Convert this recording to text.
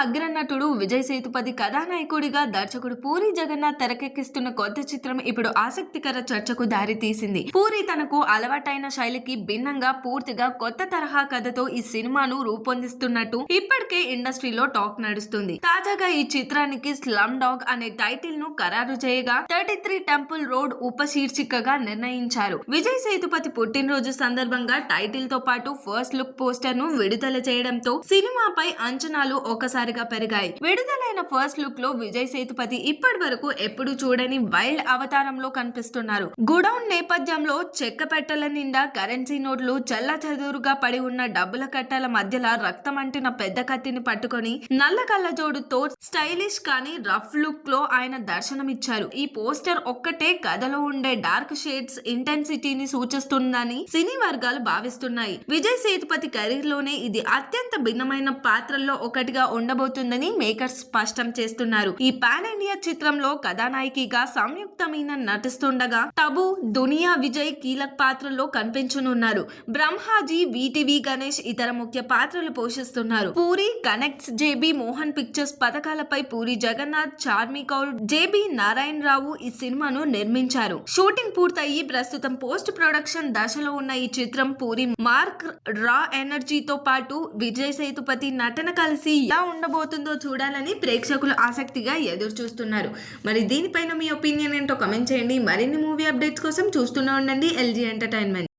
అగ్రనటుడు విజయ్ సేతుపతి కథానాయకుడిగా దర్శకుడు పూరి జగన్నాథ్ తెరకెక్కిస్తున్న కొత్త చిత్రం ఇప్పుడు ఆసక్తికర చర్చకు దారి తీసింది పూరి తనకు అలవాటైన శైలికి భిన్నంగా పూర్తిగా కొత్త తరహా కథతో ఈ సినిమాను రూపొందిస్తున్నట్టు ఇప్పటికే ఇండస్ట్రీలో టాక్ నడుస్తుంది. తాజాగా ఈ చిత్రానికి స్లమ్ డాగ్ అనే టైటిల్ను ఖరారు చేయగా థర్టీ త్రీ టెంపుల్ రోడ్ ఉపశీర్షికగా నిర్ణయించారు. విజయ్ సేతుపతి పుట్టినరోజు సందర్భంగా టైటిల్తో పాటు ఫస్ట్ లుక్ పోస్టర్ను విడుదల చేయడంతో సినిమాపై అంచనాలు ఒకసారి ఒకసారిగా పెరిగాయి. విడుదలైన ఫస్ట్ లుక్లో విజయ్ సేతుపతి ఇప్పటి వరకు ఎప్పుడు చూడని వైల్డ్ అవతారంలో కనిపిస్తున్నారు. గుడౌన్ నేపథ్యంలో చెక్క పెట్టెల నిండా కరెన్సీ నోట్లు చల్ల చదురుగా పడి ఉన్న డబ్బుల కట్టల మధ్యలో రక్తం అంటిన పెద్ద కత్తిని పట్టుకొని నల్ల కళ్ళజోడుతో స్టైలిష్ కానీ రఫ్ లుక్లో ఆయన దర్శనమిచ్చారు. ఈ పోస్టర్ ఒక్కటే కథలో ఉండే డార్క్ షేడ్స్ ఇంటెన్సిటీని సూచిస్తుందని సినీ వర్గాలు భావిస్తున్నాయి. విజయ్ సేతుపతి కెరీర్లోనే ఇది అత్యంత భిన్నమైన పాత్రల్లో ఒకటిగా ఉండబోతుందని మేకర్స్ స్పష్టం చేస్తున్నారు. ఈ పాన్ ఇండియా చిత్రంలో కథానాయికగా సంయుక్తమైన నటిస్తుండగా తబు దునియా విజయ్ కీలక పాత్రల్లో కనిపించనున్నారు. బ్రహ్మాజీ విటివి గణేష్ ఇతర ముఖ్య పాత్రలు పోషిస్తున్నారు. Puri connects JB Mohan pictures పథకాలపై పూరి జగన్నాథ్ చార్మి కౌల్ జేబీ నారాయణ రావు ఈ సినిమాను నిర్మించారు. షూటింగ్ పూర్తయి ప్రస్తుతం పోస్ట్ ప్రొడక్షన్ దశలో ఉన్న ఈ చిత్రం పూరి మార్క్ రా ఎనర్జీతో పాటు విజయ్ సేతుపతి నటన కలిసి ఎలా ఉండబోతుందో చూడాలని ప్రేక్షకులు ఆసక్తిగా ఎదురు చూస్తున్నారు మరి దీనిపైన మీ ఒపీనియన్ ఏంటో కమెంట్ చేయండి. మరిన్ని మూవీ అప్డేట్స్ కోసం చూస్తూనే ఉండండి. LG entertainment